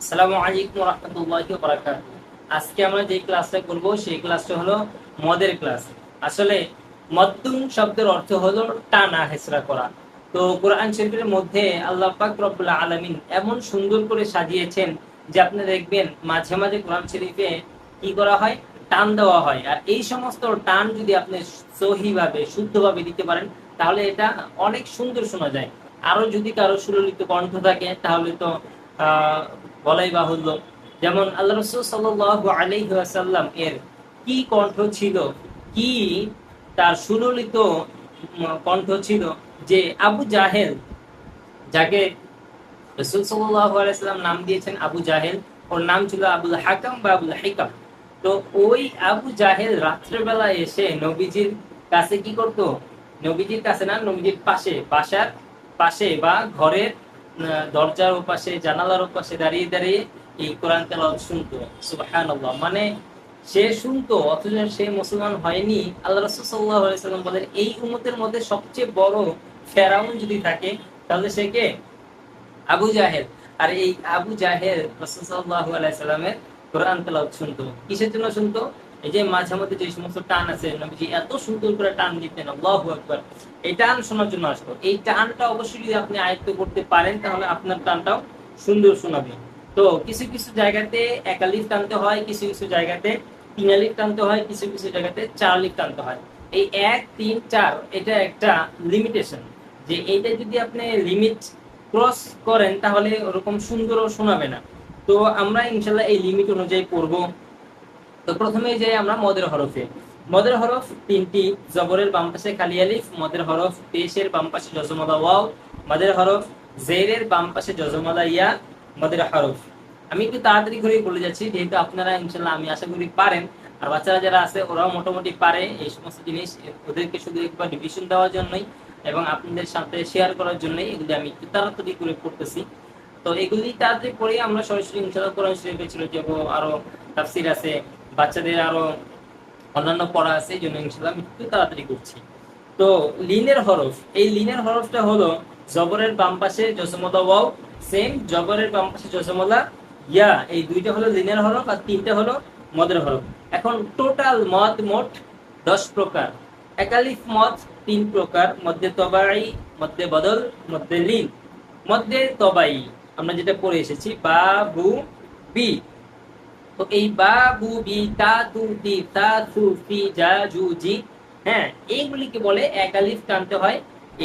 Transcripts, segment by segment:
আসসালামু আলাইকুম রহমতুল্লাহি বারাকাত আজকে আমরা যে ক্লাসটা করব, সেই ক্লাসটা হলো মদের ক্লাস। আসলে মদ্দুম শব্দের অর্থ হলো টানা হেসরা করা। তো কোরআন শরীফের মধ্যে আল্লাহ পাক রব্বুল আলামিন এমন সুন্দর করে সাজিয়েছেন যে আপনি দেখবেন মাঝে মাঝে কোরআন শরীফে কি করা হয়? টান দেওয়া হয়। আর এই সমস্ত টান যদি আপনি সহিভাবে, শুদ্ধভাবে দিতে পারেন, তাহলে এটা অনেক সুন্দর শোনা যায়। আরও যদি কারও সুললিত কণ্ঠ থাকে, তাহলে তো বলাই বাহুল্য। যেমন আল্লাহ রসুল সাল্লাহ আলাইসাল্লাম এর কি কণ্ঠ ছিল? কি তার সুললিত কণ্ঠ ছিল? যে আবু জাহেল, যাকে রসুল আলাইসাল্লাম নাম দিয়েছেন আবু জাহেল, ওর নাম ছিল আবুল হাকাম বা আবুল হাইকাম তো ওই আবু জাহেল রাত্রেবেলা এসে নবীজির কাছে কি করতো? নবীজির কাছে না, নবীজির পাশে, বাসার পাশে বা ঘরের দরজার ওপাশে, জানালার ওপাশে দাঁড়িয়ে দাঁড়িয়ে এই কোরআন তেলাওয়াত শুনতো। সুবহানাল্লাহ। মানে সে শুনতো, অথচ সে মুসলমান হয়নি। আল্লাহ রাসূল বলেন, এই উম্মতের মধ্যে সবচেয়ে বড় ফেরাউন যদি থাকে, তাহলে সে কে? আবু জাহেল। আর এই আবু জাহেল রাসূল সাল্লাল্লাহু আলাইহি সাল্লামের কোরআন তেলাওয়াত শুনতো। কিসের জন্য শুনতো? এই যে মাঝে মধ্যে যে সমস্ত টান আছে, নবীজি এত সুন্দর করে টান দিতেন, আল্লাহু আকবার। এই টান শোনার জন্য আসতো এই টানটা অবশ্যই যদি আপনি আয়ত্ত করতে পারেন, তাহলে আপনার টানটাও সুন্দর শোনাবে। তো কিছু কিছু জায়গাতে একালিফ টানতে হয়, কিছু কিছু জায়গাতে তিন আলিফ টানতে হয়, কিছু কিছু জায়গাতে চার লিফ টানতে হয়। এই এক, তিন, চার, এটা একটা লিমিটেশন যে এইটা যদি আপনি লিমিট ক্রস করেন, তাহলে ওরকম সুন্দরও শোনাবে না। তো আমরা ইনশাল্লাহ এই লিমিট অনুযায়ী পড়ব। তো প্রথমে যে আমরা মদের হরফে। মদের হরফ তিনটি, জবরের বাম পাশে খালি আলিফ, মদের হরফ পেশের বাম পাশে জজমলা ওয়াও, মদের হরফ জেরের বাম পাশে জজমলা ইয়া, মদের হরফ। আমি একটু তাড়াতাড়ি করে বলে যাচ্ছি, যেহেতু আপনারা ইনশাল্লাহ আমি আশা করি পারেন। আর বাচ্চারা যারা আছে, ওরাও মোটামুটি পারে এই সমস্ত জিনিস। ওদেরকে শুধু একবার ডিভিশন দেওয়ার জন্যই এবং আপনাদের সাথে শেয়ার করার জন্যই এগুলি আমি একটু তাড়াতাড়ি করে পড়তেছি। তো এগুলি তাড়াতাড়ি পড়ে আমরা সরাসরি ইনশাল্লাহ কোরআন শরীফে চলে যাব। আরও তাফসির আছে। বাচ্চাদের আরও অন্যান্য পড়া আছে, এই জন্য ইনশাল্লাহ একটু তাড়াতাড়ি করছি। তো লিনের হরফ, এই লিনের হরফটা হলো জবরের বাম পাশে জসমলা ওয়াও, সেম জবরের বাম পাশে জসমলা ইয়া। এই দুইটা হলো লিনের হরফ আর তিনটা হলো মদের হরফ। এখন টোটাল মদ মোট দশ প্রকার। একালিফ মদ তিন প্রকার, মধ্যে তবাই মধ্যে বদল, মধ্যে লিন। মধ্যে তবাই আমরা যেটা পড়ে এসেছি, বা, বু, বি। তো এই বা বু বি তা তু তি তা থু ফি যা জু। জি হ্যাঁ এইগুলিকে বলে একালিফ টানতে হয়।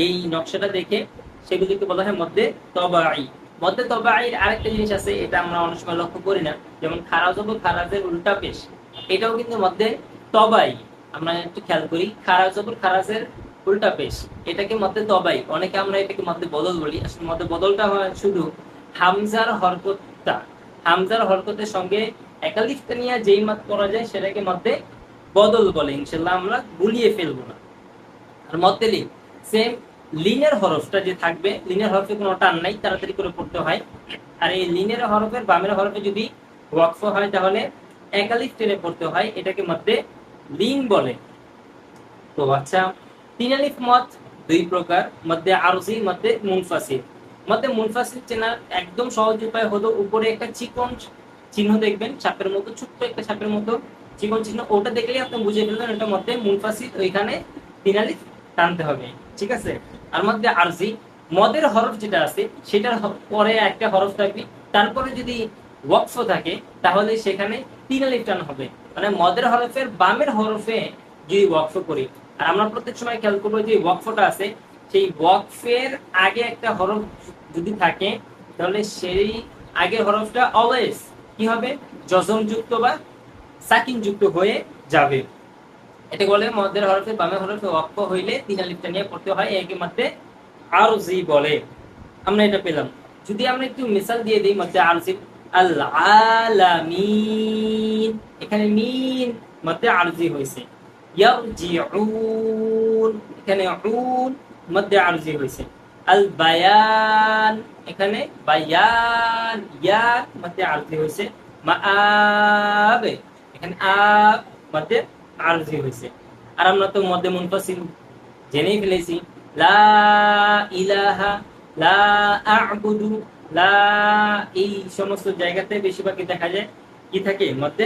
এই নকশাটা দেখে সেগুলিকে বলা হয় মধ্যে তবাই মধ্যে তবাইয়ের আরেকটা জিনিস আছে, এটা আমরা অনেক সময় লক্ষ্য করি না। যেমন খারাজ হব, খারাজের উল্টা পেশ। এটাও কিন্তু মধ্যে তবাই আমরা একটু খেয়াল করি, খারাজ হব, খারাজের উল্টা পেশ। এটাকে মধ্যে তবাই অনেকে আমরা এটাকে মধ্যে বদল বলি। আসলে মধ্যে বদলটা হয় শুধু হামজার হরকতটা। হামজার হরকতের সঙ্গে একালিফটা নিয়ে যেই মাত করা যায় সেটাকে মধ্যে বদল বলে ইনশাল্লাহ আমরা গুলিয়ে ফেলব না। আর মধ্যে লিন সেম লিনের হরফটা যে থাকবে লিনের হরফে কোনো টান নাই, তাড়াতাড়ি করে পড়তে হয়। আর এই লিনের হরফের, বামের হরফে যদি ওয়াকফ হয় তাহলে একালিফ টেনে পড়তে হয়, এটাকে মধ্যে লিন বলে। তো আচ্ছা তিন আলিফ মত দুই প্রকার, মধ্যে আরজি, মধ্যে মুনফাসিল মধ্যে মুনফাসিল চেনার একদম সহজ উপায় হলো উপরে একটা চিকন চিহ্ন দেখবেন ছাপের মতো, ছোট্ট একটা ছাপের মতো চিকন চিহ্ন। ওটা দেখলেই আপনি বুঝে ফেলবেন এটা মধ্যে মুনফাসিল ওইখানে তিন আলিফ টানতে হবে, ঠিক আছে? আর মধ্যে আরজি, মদের হরফ যেটা আছে, সেটার পরে একটা হরফ থাকবে। তারপরে যদি ওয়াকফ থাকে, তাহলে সেখানে তিন আলিফ টান হবে। মানে মদের হরফের বামের হরফে যদি ওয়াকফ করি, আর আমরা প্রত্যেক সময় খেয়াল করব যে ওয়াকফটা আছে, সেই ওয়াকফের আগে একটা হরফ যদি থাকে, তাহলে সেই আগের হরফটা অলওয়েজ কি হবে? যুক্ত বা সাকিন যুক্ত হয়ে যাবে। এটা বলে মধ্যের হরফে, বামের হরফে ওয়াক্ফ হইলে তিন আলিফটা নিয়ে পড়তে হয়। একে মধ্যে আরজি বলে। আমরা এটা পেলাম। যদি আমরা একটু মিসাল দিয়ে দিই, মধ্যে আরজি আল আলামিন এখানে মিন মধ্যে আরজি হয়েছে। ইয়ারজিউন এখানে মধ্যে আরজি হয়েছে। আল বায়ান এখানে বায়ান ইয়ার মধ্যে আরজি হয়েছে। মাআব এখানে আব মধ্যে আরজি হয়েছে। আর আমরা তো মধ্যে মুনফাসিল জেনেই ফেলেছি। লা ইলাহা, লা আ'বুদু, লা, এই সমস্ত জায়গাতে বেশিরভাগই দেখা যায় কি থাকে? মধ্যে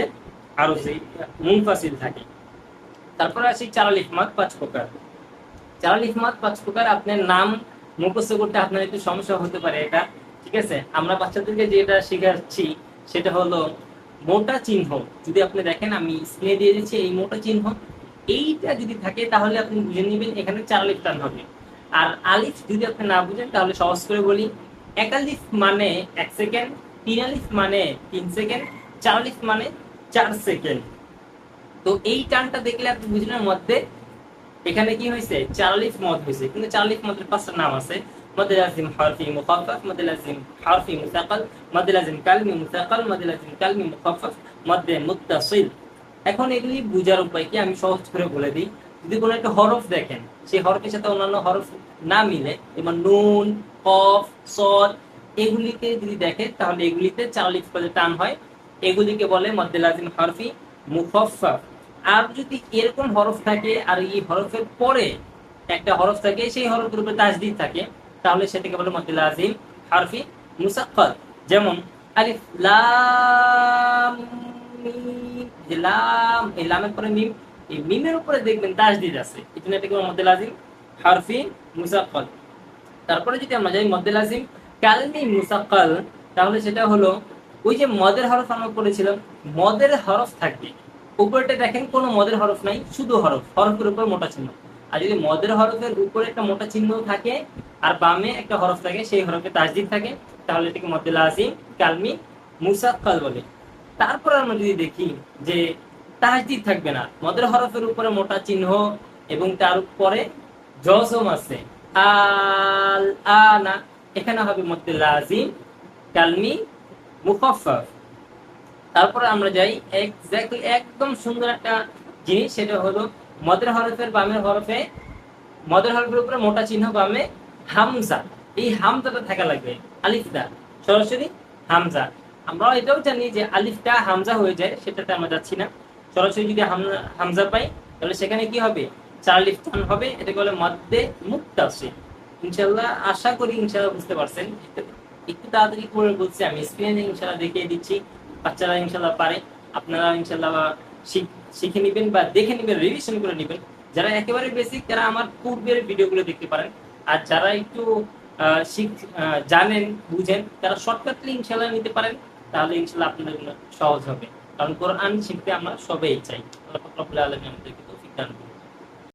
আরও সেই মুনফাসিল থাকে। তারপরে আসি চারালিফ মাত পাঁচ প্রকার। চারালিফ মাত পাঁচ প্রকার, আপনার নাম মুখস্থ করতে আপনার একটু সমস্যা হতে পারে এটা, ঠিক আছে? আমরা বাচ্চাদেরকে যেটা শেখাচ্ছি, সেটা হলো মোটা চিহ্ন। যদি আপনি দেখেন, আমি স্ক্রিনে দিয়ে দিচ্ছি এই মোটা চিহ্ন। এইটা যদি থাকে, তাহলে আপনি বুঝে নেবেন এখানে চারালিফ টান হবে। আর আলিফ যদি আপনি না বুঝেন, তাহলে সহজ করে বলি, এক আলিফ মানে এক সেকেন্ড, তিন আলিফ মানে তিন সেকেন্ড, চার আলিফ মানে চার সেকেন্ড। তো এই টানটা দেখলে আপনি বুঝলেন মধ্যে এখানে কি হয়েছে চারালিফ মদ হয়েছে কিন্তু চারালিফ মদের পাঁচটা নাম আছে। এখন এগুলি বুঝার উপায় কি? আমি সহজ করে বলে দিই। যদি কোনো একটা হরফ দেখেন, সেই হরফের সাথে অন্যান্য হরফ না মিলে, যেমন নুন, কফ, সদ, এগুলিকে যদি দেখে, তাহলে এগুলিতে চারালিফ পদে টান হয়। এগুলিকে বলে মধ্যে লাজিম হারফি, মুখাফফাফ। আর যদি এরকম হরফ থাকে আর এই হরফের পরে একটা হরফ থাকে, সেই হরফের উপরে তাজদিদ থাকে, তাহলে সেটাকে বলে মধ্যে লাজিম, হারফি, মুসাক্কাল। যেমন আলিফ, লাম এই লামের পরে মিম, এই মিমের উপরে দেখবেন তাজদিদ আছে। এই জন্য এটাকে মধ্যে লাজিম, হারফি, মুসাক্কাল। তারপরে যদি আমরা যাই মধ্যে লাজিম, কালমি মুসাক্কাল, তাহলে সেটা হলো ওই যে মদের হরফ আমরা পড়েছিলাম, মদের হরফ থাকবে। উপরেটা দেখেন, কোনো মদের হরফ নাই, শুধু হরফ, হরফের উপর মোটা চিহ্ন। আর যদি মদের হরফের উপরে একটা মোটা চিহ্ন থাকে আর বামে একটা হরফ থাকে, সেই হরফে তাজদিদ থাকে, তাহলে এটাকে মধ্যে লাজিম কালমি, মুসাক্কাল বলে। তারপর আমরা যদি দেখি যে তাজদিদ থাকবে না, মদের হরফের উপরে মোটা চিহ্ন এবং তার উপরে জজম আছে, আল আনা এখানে হবে মধ্যে লাজিম কালমি, মুখফফ। তারপরে আমরা যাই এক্স্যাক্টলি একদম সুন্দর একটা জিনিস, সেটা হলো মদের হরফের বামের হরফে, মদের হরফের উপরে মোটা চিহ্ন বামে হামজা। এই হামজাটা থাকা লাগবে আলিফটা সরাসরি হামজা। আমরা এটাও জানি যে আলিফটা হামজা হয়ে যায়, সেটাতে আমরা যাচ্ছি না। সরাসরি যদি হাম- হামজা পাই, তাহলে সেখানে কি হবে? চার আলিফ হবে, এটাকে বলে মধ্যে মুক্তাসি ইনশাল্লাহ আশা করি ইনশাল্লাহ বুঝতে পারছেন। একটু তাড়াতাড়ি করে বলছি, আমি স্ক্রিনে ইনশাল্লাহ দেখিয়ে দিচ্ছি। বাচ্চারা ইনশাল্লাহ পারে, আপনারা ইনশাল্লাহ শিখে নেবেন বা দেখে নেবেন রিভিশন করে নেবেন। যারা একেবারে বেসিক তারা আমার পূর্বের ভিডিওগুলো দেখতে পারেন। আর যারা একটু শিখ- জানেন, বুঝেন, তারা শর্টকাটলি ইনশাল্লাহ নিতে পারেন। তাহলে ইনশাল্লাহ আপনাদের জন্য সহজ হবে। কারণ কোরআন শিখতে আমরা সবাই চাই। আল্লাহ পাক রব্বুল আলামিন আমাদেরকে তৌফিক দান